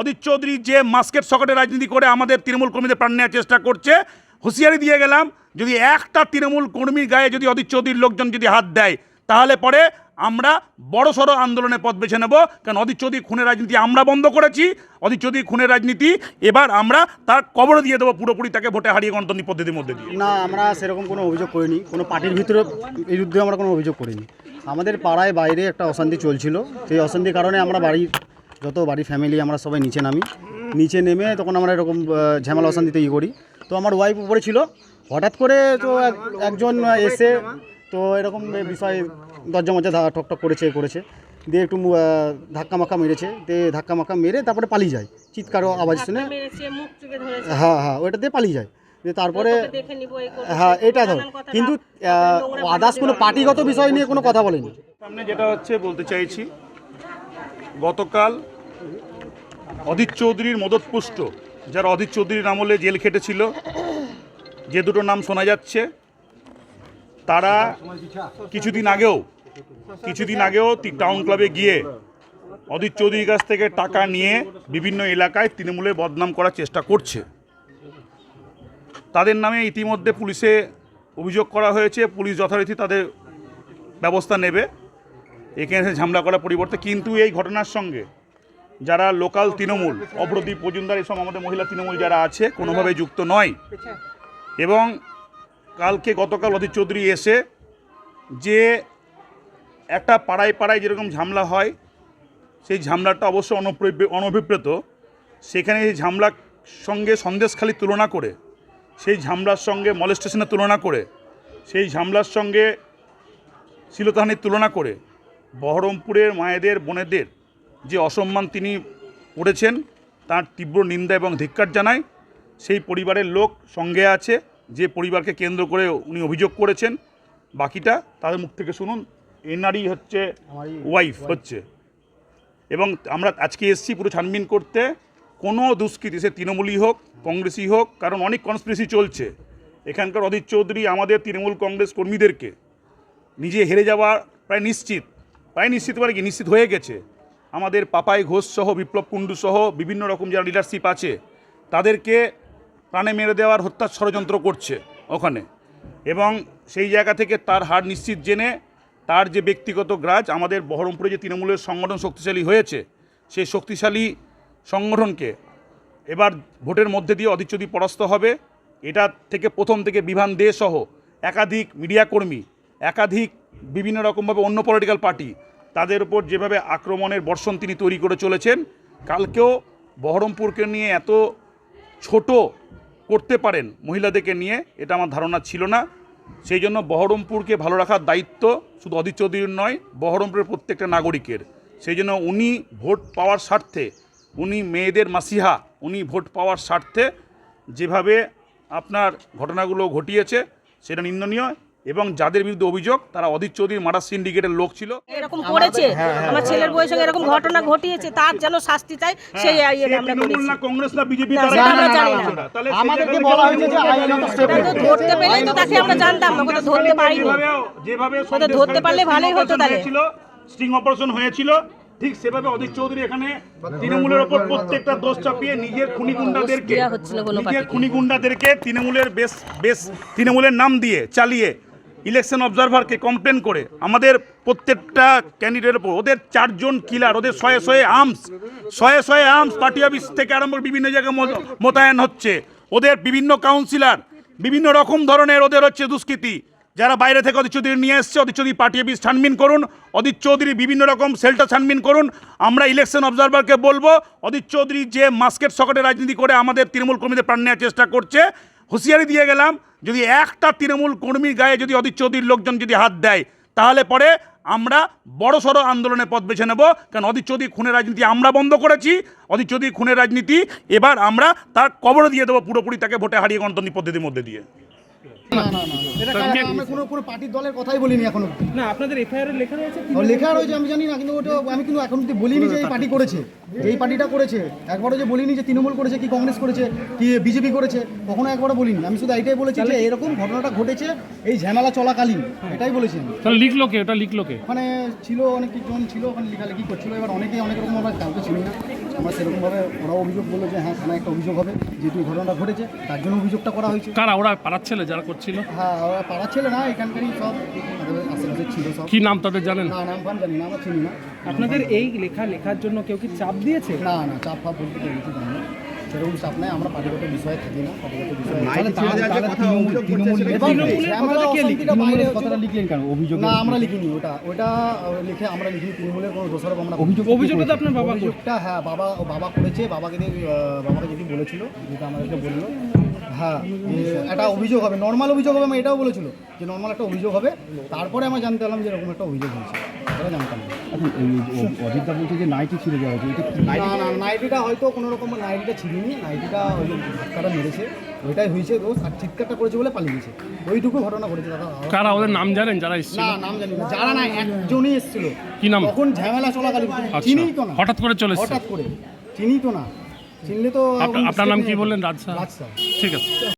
অদিত চৌধুরী যে মাস্কেট সকেটে রাজনীতি করে আমাদের তৃণমূল কর্মীদের প্রাণ নেওয়ার চেষ্টা করছে, হুঁশিয়ারি দিয়ে গেলাম, যদি একটা তৃণমূল কর্মীর গায়ে যদি অদিত চৌধুরীর লোকজন যদি হাত দেয়, তাহলে পরে আমরা বড় সড়ো আন্দোলনের পথ বেছে নেব, কারণ অদিত চৌধুরী খুনের রাজনীতি আমরা বন্ধ করেছি, অদিত চৌধুরী খুনের রাজনীতি এবার আমরা তার কবর দিয়ে দেবো পুরোপুরি তাকে ভোটে হারিয়ে গণতান্ত্রিক পদ্ধতির মধ্যে দিয়ে। না, আমরা সেরকম কোনো অভিযোগ করিনি, কোনো পার্টির ভিতরে বিরুদ্ধে আমরা কোনো অভিযোগ করিনি। আমাদের পাড়ায় বাইরে একটা অশান্তি চলছিল, সেই অশান্তির কারণে আমরা বাড়ির যত বাড়ি ফ্যামিলি আমরা সবাই নিচে নামি। নিচে নেমে তখন আমরা এরকম ঝামেলা অশান্তিতে ইয়ে করি। তো আমার ওয়াইফ উপরে ছিল। হঠাৎ করে তো এক- একজন এসে তো এরকম বিষয় দরজা মজা ঠকঠক করেছে এ করেছে। দিয়ে একটু ধাক্কা মাক্কা মেরেছে। দিয়ে ধাক্কা মাক্কা মেরে তারপরে পালিয়ে যায়। চিৎকার আওয়াজ শুনে। হ্যাঁ হ্যাঁ ওইটা দিয়ে পালিয়ে যায়। দিয়ে তারপরে হ্যাঁ এটা ধর কিন্তু আদার্স কোনো পার্টিগত বিষয় নিয়ে কোনো কথা বলেনি। সামনে যেটা হচ্ছে বলতে চাইছি গতকাল অদিত চৌধুরীর মদতপুষ্ট যারা অদিত চৌধুরীর আমলে জেল খেটেছিল, যে দুটো নাম শোনা যাচ্ছে, তারা কিছুদিন আগেও কিছুদিন আগেও টাউন ক্লাবে গিয়ে অদিত চৌধুরীর কাছ থেকে টাকা নিয়ে বিভিন্ন এলাকায় তৃণমূলে বদনাম করার চেষ্টা করছে। তাদের নামে ইতিমধ্যে পুলিশে অভিযোগ করা হয়েছে, পুলিশ যথারীতি তাদের ব্যবস্থা নেবে। এখানে এসে ঝামেলা করার পরিবর্তে কিন্তু এই ঘটনার সঙ্গে যারা লোকাল তৃণমূল, অপ্রদীপ মজুমদার এসব আমাদের মহিলা তৃণমূল যারা আছে, কোনোভাবে যুক্ত নয়। এবং কালকে গতকাল অধীর চৌধুরী এসে যে একটা পাড়ায় পাড়ায় যেরকম ঝামেলা হয়, সেই ঝামেলাটা অবশ্য অনভিপ্রেত। সেখানে এই ঝামেলার সঙ্গে সন্দেশখালি তুলনা করে, সেই ঝামলার সঙ্গে মলেস্টেশনের তুলনা করে, সেই ঝামেলার সঙ্গে শিলতাহানির তুলনা করে বহরমপুরের মায়েদের বোনেদের যে অসম্মান তিনি করেছেন তার তীব্র নিন্দা এবং ধিক্কার জানায় সেই পরিবারের লোক সঙ্গে আছে যে পরিবারকে কেন্দ্র করে উনি অভিযোগ করেছেন বাকিটা তাদের মুখ থেকে শুনুন এনারই হচ্ছে ওয়াইফ হচ্ছে। এবং আমরা আজকে এসেছি পুরো ছানবিন করতে কোনো দুষ্কৃতি সে তৃণমূলই হোক কংগ্রেসই হোক কারণ অনেক কনস্পিরেসি চলছে। এখানকার অধীর চৌধুরী আমাদের তৃণমূল কংগ্রেস কর্মীদেরকে নিজে হেরে যাওয়া প্রায় নিশ্চিত। প্রায় নিশ্চিত মানে কি? নিশ্চিত হয়ে গেছে। আমাদের পাপাই ঘোষ সহ, বিপ্লব কুণ্ডু সহ বিভিন্ন রকম যারা লিডারশিপ আছে, তাদেরকে প্রাণে মেরে দেওয়ার হত্যার ষড়যন্ত্র করছে ওখানে। এবং সেই জায়গা থেকে তার হার নিশ্চিত জেনে তার যে ব্যক্তিগত গ্রাজ, আমাদের বহরমপুরে যে তৃণমূলের সংগঠন শক্তিশালী হয়েছে, সেই শক্তিশালী সংগঠনকে এবার ভোটের মধ্যে দিয়ে অধিচ্যুতি পরাস্ত হবে। এটা থেকে প্রথম থেকে বিভান দে সহ একাধিক মিডিয়া কর্মী একাধিক বিভিন্ন রকমভাবে অন্য পলিটিক্যাল পার্টি তাদের উপর যেভাবে আক্রমণের বর্ষণ তিনি তৈরি করে চলেছেন, কালকেও বহরমপুরকে নিয়ে এত ছোট করতে পারেন মহিলাদেরকে নিয়ে, এটা আমার ধারণা ছিল না। সেই জন্য বহরমপুরকে ভালো রাখার দায়িত্ব শুধু অদিত চৌধুরীর নয়, বহরমপুরের প্রত্যেকটা নাগরিকের। সেই জন্য উনি ভোট পাওয়ার স্বার্থে, উনি মেয়েদের মাসিহা, উনি ভোট পাওয়ার স্বার্থে যেভাবে আপনার ঘটনাগুলো ঘটিয়েছে, সেটা নিন্দনীয়। এবং যাদের বিরুদ্ধে অভিযোগ তারা অদিত চৌধুরী মার্ডার সিন্ডিকেটের লোক ছিল। এরকম করেছে? হ্যাঁ, আমার ছেলের বউয়ের সঙ্গে এরকম ঘটনা ঘটিয়েছে তার যেন শাস্তি চাই সেই ইয়ে আমরা করেছি। কংগ্রেস না বিজেপি তারা আমরা জানি না। না। তাহলে সেই আমাদেরকে বলা হয়েছে যে আইনত স্টেপ ধরতে পেলেই তো তাকে আমরা জানতাম না কোথাও ধরতে পারিনি। যেভাবে- ধরতে পারলে ভালোই হতো তাহলে। স্টিং অপারেশন হয়েছিল ঠিক সেভাবে অধীর চৌধুরী এখানে তৃণমূলের ওপর প্রত্যেকটা দোষ চাপিয়ে নিজের খুনি গুন্ডাদেরকে কোনো নিজের খুনি গুন্ডাদেরকে তৃণমূলের বেশ বেশ তৃণমূলের নাম দিয়ে চালিয়ে ইলেকশন অবজারভারকে কমপ্লেন করে আমাদের প্রত্যেকটা ক্যান্ডিডেটের উপর ওদের চারজন কিলার, ওদের শয়ে শয়ে আর্মস, শয়ে শয়ে আর্মস পার্টি অফিস থেকে আরম্ভ বিভিন্ন জায়গায় মোতায়েন হচ্ছে। ওদের বিভিন্ন কাউন্সিলর, বিভিন্ন রকম ধরনের ওদের হচ্ছে দুষ্কৃতি। যারা বাইরে থেকে অদিত চৌধুরী নিয়ে এসছে অদিত চৌধুরী পার্টি অফিস ছানবিন করুন অদিত চৌধুরী বিভিন্ন রকম সেলটা ছানবিন করুন। আমরা ইলেকশন অবজারভারকে বলব অদিত চৌধুরী যে মাস্কেট সকেটে রাজনীতি করে আমাদের তৃণমূল কর্মীদের প্রাণ নেওয়ার চেষ্টা করছে হুঁশিয়ারি দিয়ে গেলাম, যদি একটা তৃণমূল কর্মীর গায়ে যদি অদিত চৌধুরীর লোকজন যদি হাত দেয়, তাহলে পরে আমরা বড় সড়ো আন্দোলনের পথ বেছে নেব, কারণ অদিত চৌধুরী খুনের রাজনীতি আমরা বন্ধ করেছি। অদিত চৌধুরী খুনের রাজনীতি এবার আমরা তার কবর দিয়ে দেবো পুরোপুরি তাকে ভোটে হারিয়ে গণতান্ত্রিক পদ্ধতির মধ্যে দিয়ে। এটা কারা- আমরা কোনো কোনো পার্টির দলের কথাই বলিনি এখনও। না লেখা রয়েছে ও লেখা রয়েছে আমি জানি না কিন্তু ওটা আমি কিন্তু এখন অব্দি বলিনি যে এই পার্টি করেছে। এই পার্টিটা করেছে একবারও যে বলিনি যে তৃণমূল করেছে কি কংগ্রেস করেছে কি বিজেপি করেছে কখনো একবারও বলিনি। আমি শুধু এইটাই বলেছি যে এরকম ঘটনাটা ঘটেছে এই ঝামেলা চলাকালীন এটাই বলেছি আমি। তাহলে লিখলো কে? ওটা লিখলো কে? ওখানে ছিল অনেক জন ছিল ওখানে লেখালেখি করছিল? এবার অনেকেই অনেক রকম আমার কাউকে ছিল না। আমরা সেরকমভাবে ওরা অভিযোগ বলল যে হ্যাঁ থানায় একটা অভিযোগ হবে যেহেতু ঘটনাটা ঘটেছে তার জন্য অভিযোগটা করা হয়েছে। কারা? ওরা পাড়ার ছেলে যারা করছিল? হ্যাঁ ওরা পাড়ার ছেলে না এখানকারই সব আমাদের আশেপাশে ছিল সব। কি নাম তাদের জানেন? না নাম জানি না আমরা চিনি না। আপনাদের এই লেখা লেখার জন্য কেউ কি চাপ দিয়েছে? না না চাপ ফাপ বলতে সেরকম চাপ নাই আমরা পার্টিগত বিষয়ে থাকি না পার্টিগত বিষয়ে কথাটা লিখলেন কেন? অভিযোগ না আমরা লিখিনি ওটা। ওটা লিখে আমরা লিখিনি তৃণমূলের কোনো দোষারোপ আমরা অভিযোগ অভিযোগটা আপনার বাবা অভিযোগটা হ্যাঁ বাবা ও বাবা করেছে বাবাকে বাবাকে যদি বলেছিল যেটা আমাদেরকে বলল হ্যাঁ একটা অভিযোগ হবে নর্মাল অভিযোগ হবে আমি এটাও বলেছিল যে নর্মাল একটা অভিযোগ হবে তারপরে আমরা জানতে পারলাম যে এরকম একটা অভিযোগ হয়েছে। ওরা জানতাম না অজিতদা বলছে যে নাইটি ছিঁড়ে যাওয়া হয়েছে না না নাইটিটা হয়তো কোনো রকম নাইটিটা ছিলিনি নাইটিটা ওই ধাক্কাটা মেরেছে ওইটাই হয়েছে দোষ আর চিৎকারটা করেছে বলে পালিয়ে গেছে। ওইটুকু ঘটনা ঘটেছে দাদা। কারা ওদের নাম জানেন যারা এসেছিল? না নাম জানি না যারা না একজনই এসেছিল। কি নাম? তখন ঝামেলা চলাকালীন আচ্ছা চিনিই তো না। হঠাৎ করে চলে হঠাৎ করে চিনি তো না। চিনলে তো আপনার- নাম কি বললেন? রাজশাহ রাজশাহ ঠিক আছে।